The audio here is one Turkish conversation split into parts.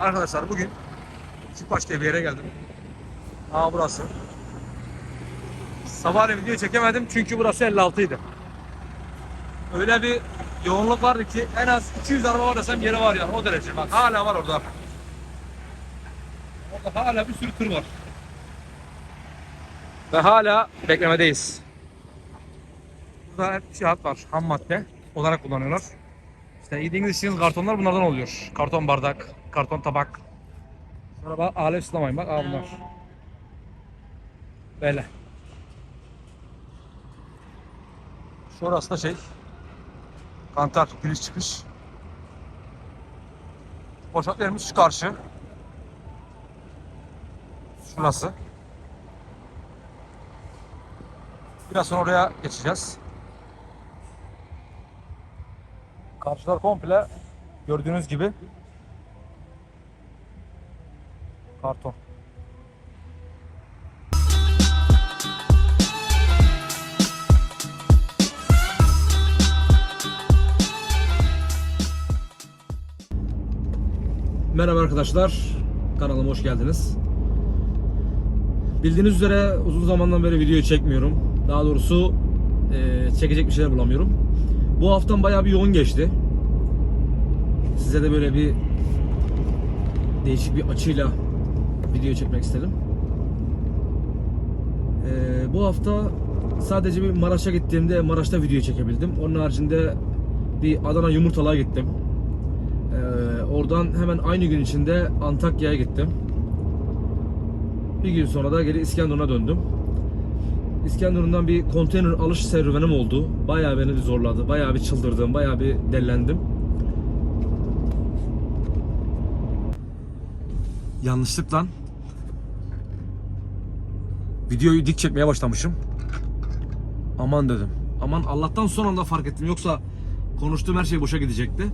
Arkadaşlar bugün Süpaş diye bir yere geldim. Aa burası. Sabahleyin video çekemedim çünkü burası 56 idi. Öyle bir yoğunluk vardı ki en az 200 araba var desem yeri var yani o derece. Bak hala var orada. Orada hala bir sürü tır var. Ve hala beklemedeyiz. Burada hep şihat var, ham madde olarak kullanıyorlar. İşte yediğiniz içtiğiniz kartonlar bunlardan oluyor. Karton bardak, karton tabak. Sonra bak alet ıslamayın bak aa bunlar. Böyle. Şurası da şey. Kantar giriş çıkış. Boşalt şu karşı. Şurası. Biraz sonra oraya geçeceğiz. Karşılar komple gördüğünüz gibi karton. Merhaba arkadaşlar. Kanalıma hoş geldiniz. Bildiğiniz üzere uzun zamandan beri video çekmiyorum. Daha doğrusu eee, çekecek bir şeyler bulamıyorum. Bu haftam bayağı bir yoğun geçti. Size de böyle bir değişik bir açıyla video çekmek istedim. Eee, bu hafta sadece bir Maraş'a gittiğimde Maraş'ta video çekebildim. Onun haricinde bir Adana Yumurtalığa gittim. Eee, oradan hemen aynı gün içinde Antakya'ya gittim. Bir gün sonra da geri İskenderun'a döndüm. İskenderun'dan bir konteyner alış serüvenim oldu. Bayağı beni bir zorladı. Bayağı bir çıldırdım. Bayağı bir dellendim. Yanlışlıkla videoyu dik çekmeye başlamışım. Aman dedim. Aman Allah'tan son anda fark ettim. Yoksa konuştuğum her şey boşa gidecekti.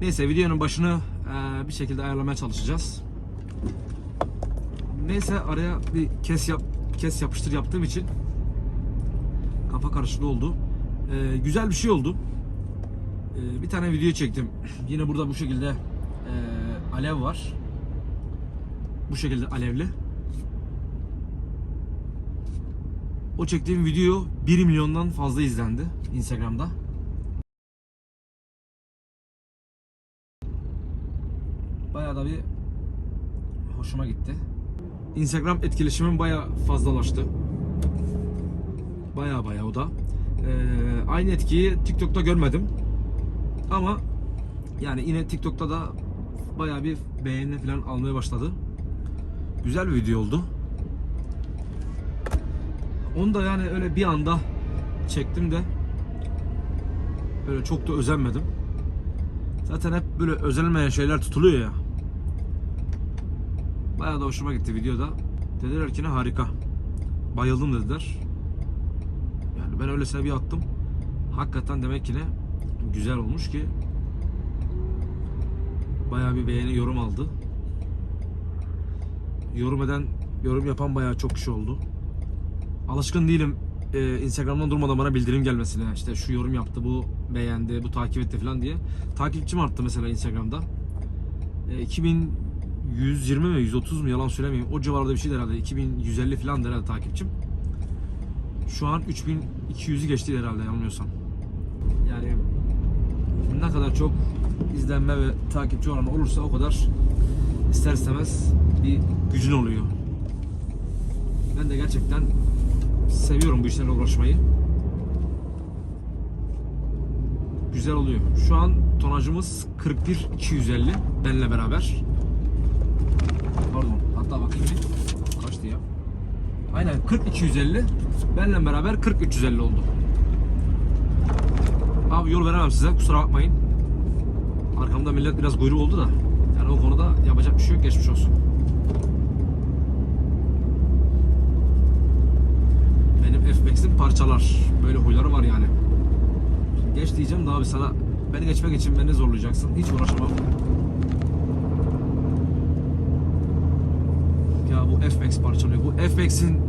Neyse videonun başını eee, bir şekilde ayarlamaya çalışacağız. Neyse araya bir kes yap kes yapıştır yaptığım için kafa karışıklığı oldu. Ee, güzel bir şey oldu. Ee, bir tane video çektim. Yine burada bu şekilde ee, alev var. Bu şekilde alevli. O çektiğim video 1 milyondan fazla izlendi Instagram'da. Bayağı da bir hoşuma gitti. Instagram etkileşimim bayağı fazlalaştı. Bayağı bayağı o da. Ee, aynı etkiyi TikTok'ta görmedim. Ama yani yine TikTok'ta da bayağı bir beğeni falan almaya başladı. Güzel bir video oldu. Onu da yani öyle bir anda çektim de öyle çok da özenmedim. Zaten hep böyle özenmeyen şeyler tutuluyor ya. Bayağı da hoşuma gitti videoda. Dediler ki ne harika. Bayıldım dediler. Yani ben öylesine bir attım. Hakikaten demek ki ne güzel olmuş ki bayağı bir beğeni yorum aldı. Yorum eden, yorum yapan bayağı çok kişi oldu. Alışkın değilim e, Instagram'dan durmadan bana bildirim gelmesine. İşte şu yorum yaptı, bu beğendi, bu takip etti falan diye. Takipçim arttı mesela Instagram'da. E, 2120 mi 130 mu yalan söylemeyeyim. O civarda bir şeydi herhalde. 2150 falan herhalde takipçim. Şu an 3200'ü geçti herhalde yanılmıyorsam. Yani ne kadar çok izlenme ve takipçi oranı olursa o kadar ister istemez bir gücün oluyor. Ben de gerçekten seviyorum bu işlerle uğraşmayı. Güzel oluyor. Şu an tonajımız 41 250 benle beraber. Pardon. Hatta bakayım bir. Aynen 40 250 benle beraber 40 350 oldu. Abi yol veremem size kusura bakmayın. Arkamda millet biraz kuyruğu oldu da. Yani o konuda yapacak bir şey yok geçmiş olsun. Benim F-Max'in parçalar. Böyle huyları var yani. Geç diyeceğim de abi sana beni geçmek için beni zorlayacaksın. Hiç uğraşamam. Ya bu F-Max parçalıyor. Bu F-Max'in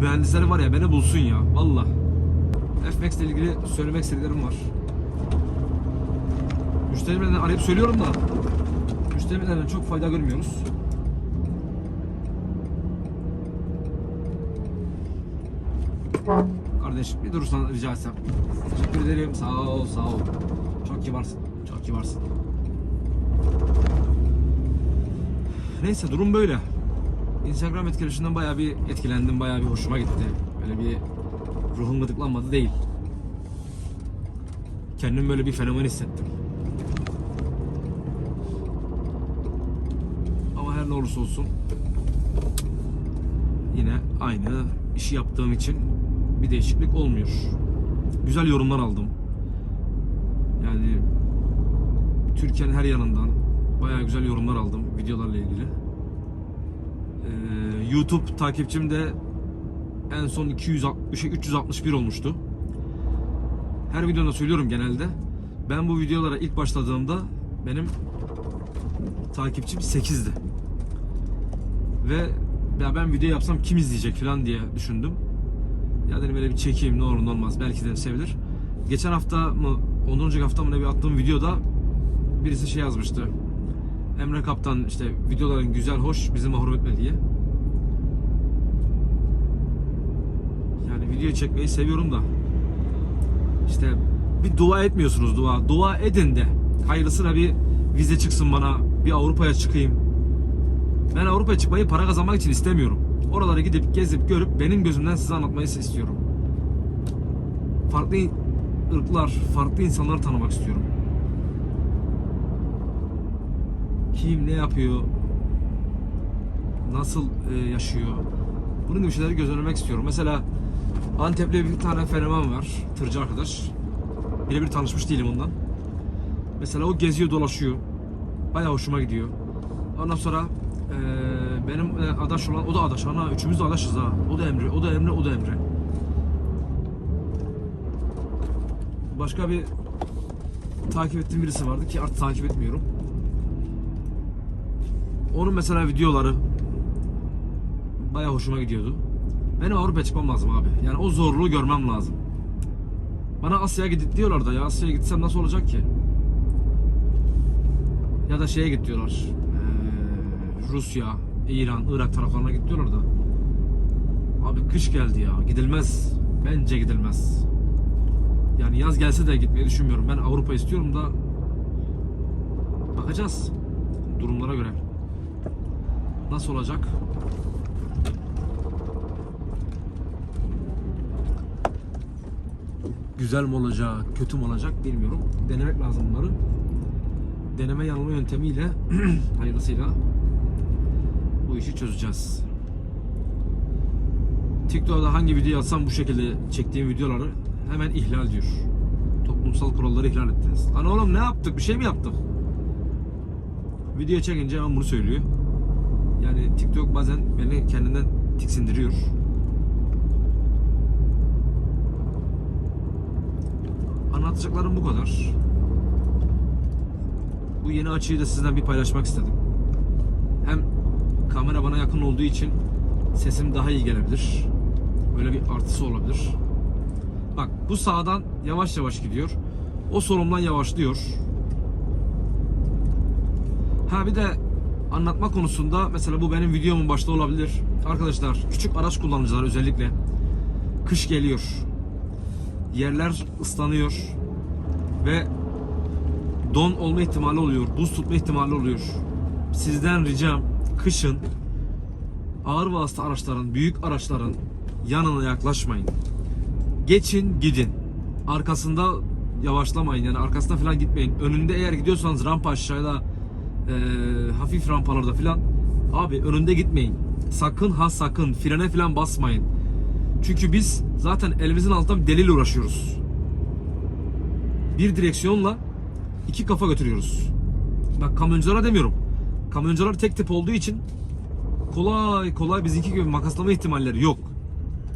mühendisleri var ya beni bulsun ya. Valla. FMAX ile ilgili söylemek istediklerim var. Müşterilerden arayıp söylüyorum da müşterilerden çok fayda görmüyoruz. Kardeş bir durursan rica etsem. Teşekkür ederim. Sağ ol, sağ ol. Çok kibarsın. Çok kibarsın. Neyse durum böyle. Instagram etkileşiminden bayağı bir etkilendim. Bayağı bir hoşuma gitti. Böyle bir ruhum gıdıklanmadı değil. Kendim böyle bir fenomen hissettim. Ama her ne olursa olsun yine aynı işi yaptığım için bir değişiklik olmuyor. Güzel yorumlar aldım. Yani Türkiye'nin her yanından bayağı güzel yorumlar aldım videolarla ilgili. Ee, YouTube takipçim de en son 260 şey, 361 olmuştu. Her videoda söylüyorum genelde. Ben bu videolara ilk başladığımda benim takipçim 8'di. Ve ya ben video yapsam kim izleyecek falan diye düşündüm. Ya dedim böyle bir çekeyim ne olur ne olmaz belki de sevilir. Geçen hafta mı ondan önceki hafta mı ne bir attığım videoda birisi şey yazmıştı. Emre Kaptan işte videoların güzel hoş bizi mahrum etme diye. Yani video çekmeyi seviyorum da işte bir dua etmiyorsunuz dua. Dua edin de hayırlısına bir vize çıksın bana bir Avrupa'ya çıkayım. Ben Avrupa'ya çıkmayı para kazanmak için istemiyorum. Oralara gidip gezip görüp benim gözümden size anlatmayı istiyorum. Farklı ırklar, farklı insanları tanımak istiyorum. Kim ne yapıyor? Nasıl e, yaşıyor? Bunun gibi şeyleri gözlemlemek istiyorum. Mesela Antep'te bir tane fenomen var. Tırcı arkadaş. Birebir tanışmış değilim ondan. Mesela o geziyor dolaşıyor. Bayağı hoşuma gidiyor. Ondan sonra eee, benim e, adaş olan o da adaş. Ana üçümüz de adaşız ha. O da Emre, o da Emre, o da Emre. Başka bir takip ettiğim birisi vardı ki artık takip etmiyorum. Onun mesela videoları bayağı hoşuma gidiyordu. Benim Avrupa'ya çıkmam lazım abi. Yani o zorluğu görmem lazım. Bana Asya'ya gidip diyorlar da ya Asya'ya gitsem nasıl olacak ki? Ya da şeye git diyorlar. Ee, Rusya, İran, Irak taraflarına git diyorlar da. Abi kış geldi ya. Gidilmez. Bence gidilmez. Yani yaz gelse de gitmeyi düşünmüyorum. Ben Avrupa istiyorum da bakacağız durumlara göre. Nasıl olacak? Güzel mi olacak, kötü mü olacak bilmiyorum. Denemek lazım bunları. Deneme yanılma yöntemiyle hayırlısıyla bu işi çözeceğiz. TikTok'ta hangi video atsam bu şekilde çektiğim videoları hemen ihlal diyor. Toplumsal kuralları ihlal ettiniz. Lan oğlum ne yaptık? Bir şey mi yaptık? Video çekince hemen bunu söylüyor. Yani TikTok bazen beni kendinden tiksindiriyor. Anlatacaklarım bu kadar. Bu yeni açıyı da sizden bir paylaşmak istedim. Hem kamera bana yakın olduğu için sesim daha iyi gelebilir. Böyle bir artısı olabilir. Bak bu sağdan yavaş yavaş gidiyor. O solumdan yavaşlıyor. Ha bir de anlatma konusunda mesela bu benim videomun başta olabilir. Arkadaşlar küçük araç kullanıcılar özellikle kış geliyor. Yerler ıslanıyor ve don olma ihtimali oluyor, buz tutma ihtimali oluyor. Sizden ricam kışın ağır vasıta araçların, büyük araçların yanına yaklaşmayın. Geçin gidin. Arkasında yavaşlamayın yani arkasına falan gitmeyin. Önünde eğer gidiyorsanız rampa aşağıda e, hafif rampalarda falan abi önünde gitmeyin. Sakın ha sakın frene falan basmayın. Çünkü biz zaten elimizin altında bir deliyle uğraşıyoruz. Bir direksiyonla iki kafa götürüyoruz. Bak kamyonculara demiyorum. Kamyoncular tek tip olduğu için kolay kolay bizimki gibi makaslama ihtimalleri yok.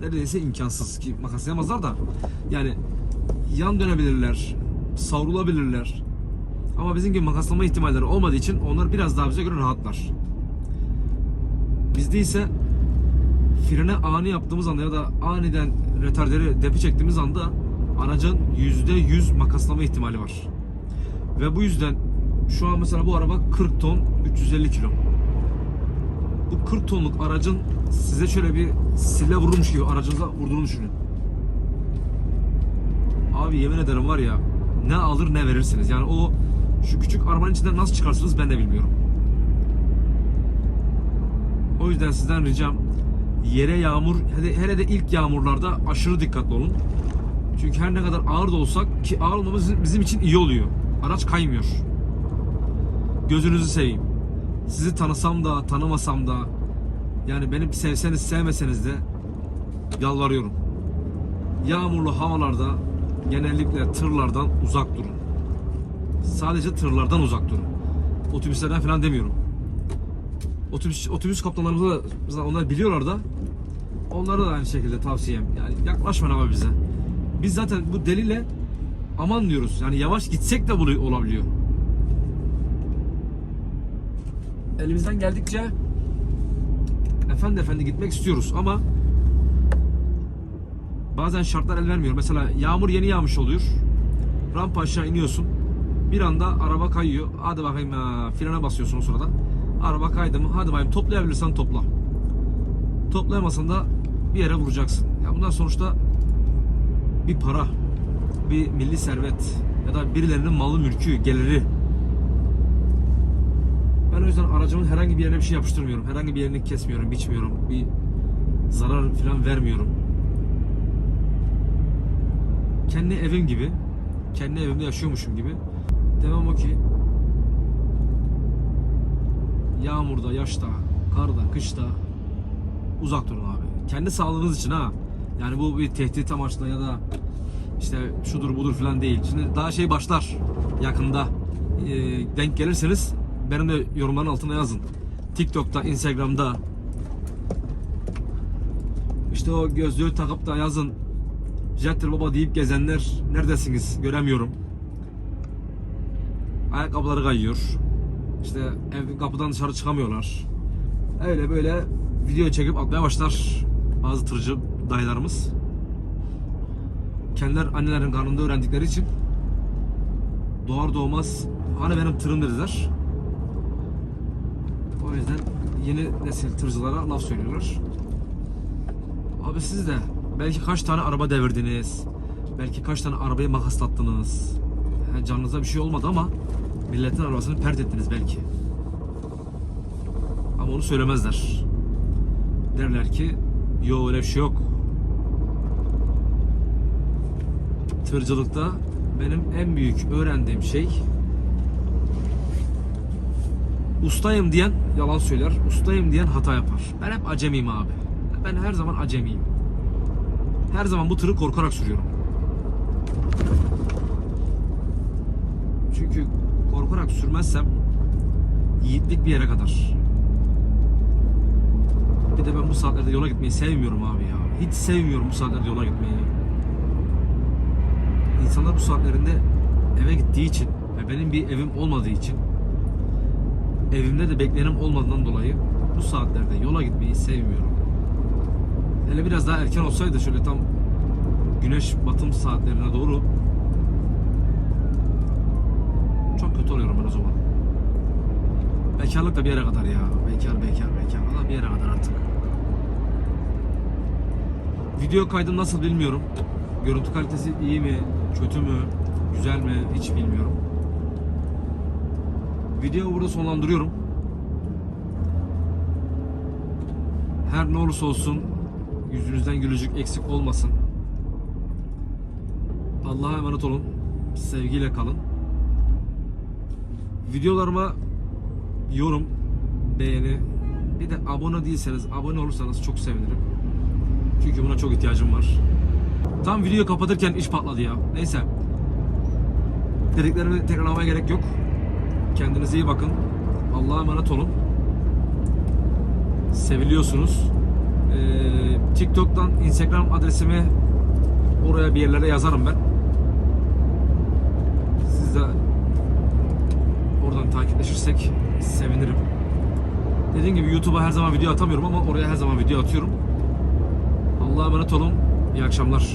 Neredeyse imkansız ki makaslayamazlar da. Yani yan dönebilirler, savrulabilirler. Ama bizim gibi makaslama ihtimalleri olmadığı için onlar biraz daha bize göre rahatlar. Bizde ise frene ani yaptığımız anda ya da aniden retarderi depi çektiğimiz anda aracın %100 makaslama ihtimali var. Ve bu yüzden şu an mesela bu araba 40 ton 350 kilo. Bu 40 tonluk aracın size şöyle bir sille vurulmuş gibi aracınıza vurduğunu düşünün. Abi yemin ederim var ya ne alır ne verirsiniz. Yani o şu küçük arabanın içinden nasıl çıkarsınız ben de bilmiyorum. O yüzden sizden ricam yere yağmur hele, de ilk yağmurlarda aşırı dikkatli olun. Çünkü her ne kadar ağır da olsak ki ağır olmamız bizim için iyi oluyor. Araç kaymıyor. Gözünüzü seveyim. Sizi tanısam da tanımasam da yani beni sevseniz sevmeseniz de yalvarıyorum. Yağmurlu havalarda genellikle tırlardan uzak durun. Sadece tırlardan uzak durun. Otobüslerden falan demiyorum. Otobüs otobüs kaptanlarımız da onlar biliyorlar da onlara da aynı şekilde tavsiyem. Yani yaklaşmayın ama bize. Biz zaten bu deliyle aman diyoruz. Yani yavaş gitsek de bu olabiliyor. Elimizden geldikçe efendi efendi gitmek istiyoruz ama bazen şartlar el vermiyor. Mesela yağmur yeni yağmış oluyor. Rampa aşağı iniyorsun. Bir anda araba kayıyor. Hadi bakayım ha, frene basıyorsun o sırada. Araba kaydı mı? Hadi bakayım toplayabilirsen topla. Toplayamazsan da bir yere vuracaksın. Ya bunlar sonuçta bir para, bir milli servet ya da birilerinin malı mülkü, geliri. Ben o yüzden aracımın herhangi bir yerine bir şey yapıştırmıyorum. Herhangi bir yerini kesmiyorum, biçmiyorum. Bir zarar falan vermiyorum. Kendi evim gibi, kendi evimde yaşıyormuşum gibi. Demem o ki yağmurda, yaşta, karda, kışta uzak durun abi. Kendi sağlığınız için ha. Yani bu bir tehdit amaçlı ya da işte şudur budur falan değil. Şimdi daha şey başlar yakında. Ee, denk gelirseniz benim de yorumların altına yazın. TikTok'ta, Instagram'da işte o gözlüğü takıp da yazın. Jettir baba deyip gezenler neredesiniz? Göremiyorum. Ayakkabıları kayıyor. İşte ev kapıdan dışarı çıkamıyorlar. Öyle böyle video çekip atmaya başlar bazı tırcı dayılarımız. Kendiler annelerin karnında öğrendikleri için doğar doğmaz hani benim tırım dediler. O yüzden yeni nesil tırcılara laf söylüyorlar. Abi siz de belki kaç tane araba devirdiniz. Belki kaç tane arabayı makaslattınız. Yani canınıza bir şey olmadı ama milletin arabasını pert ettiniz belki. Ama onu söylemezler. Derler ki yo öyle bir şey yok. Tırcılıkta benim en büyük öğrendiğim şey ustayım diyen yalan söyler, ustayım diyen hata yapar. Ben hep acemiyim abi. Ben her zaman acemiyim. Her zaman bu tırı korkarak sürüyorum. Çünkü korkarak sürmezsem yiğitlik bir yere kadar. Bir de ben bu saatlerde yola gitmeyi sevmiyorum abi ya. Hiç sevmiyorum bu saatlerde yola gitmeyi. İnsanlar bu saatlerinde eve gittiği için ve benim bir evim olmadığı için evimde de bekleyenim olmadığından dolayı bu saatlerde yola gitmeyi sevmiyorum. Hele biraz daha erken olsaydı şöyle tam güneş batım saatlerine doğru çok kötü oluyorum ben o zaman. Bekarlık da bir yere kadar ya. Bekar, bekar, bekar. Valla bir yere kadar artık. Video kaydım nasıl bilmiyorum. Görüntü kalitesi iyi mi, kötü mü, güzel mi hiç bilmiyorum. Videoyu burada sonlandırıyorum. Her ne olursa olsun yüzünüzden gülücük eksik olmasın. Allah'a emanet olun. Sevgiyle kalın. Videolarıma yorum, beğeni, bir de abone değilseniz abone olursanız çok sevinirim. Çünkü buna çok ihtiyacım var. Tam videoyu kapatırken iş patladı ya. Neyse. Dediklerimi tekrarlamaya gerek yok. Kendinize iyi bakın. Allah'a emanet olun. Seviliyorsunuz. Ee, TikTok'tan Instagram adresimi oraya bir yerlere yazarım ben. Siz de oradan takipleşirsek sevinirim. Dediğim gibi YouTube'a her zaman video atamıyorum ama oraya her zaman video atıyorum. Allah'a emanet olun. İyi akşamlar.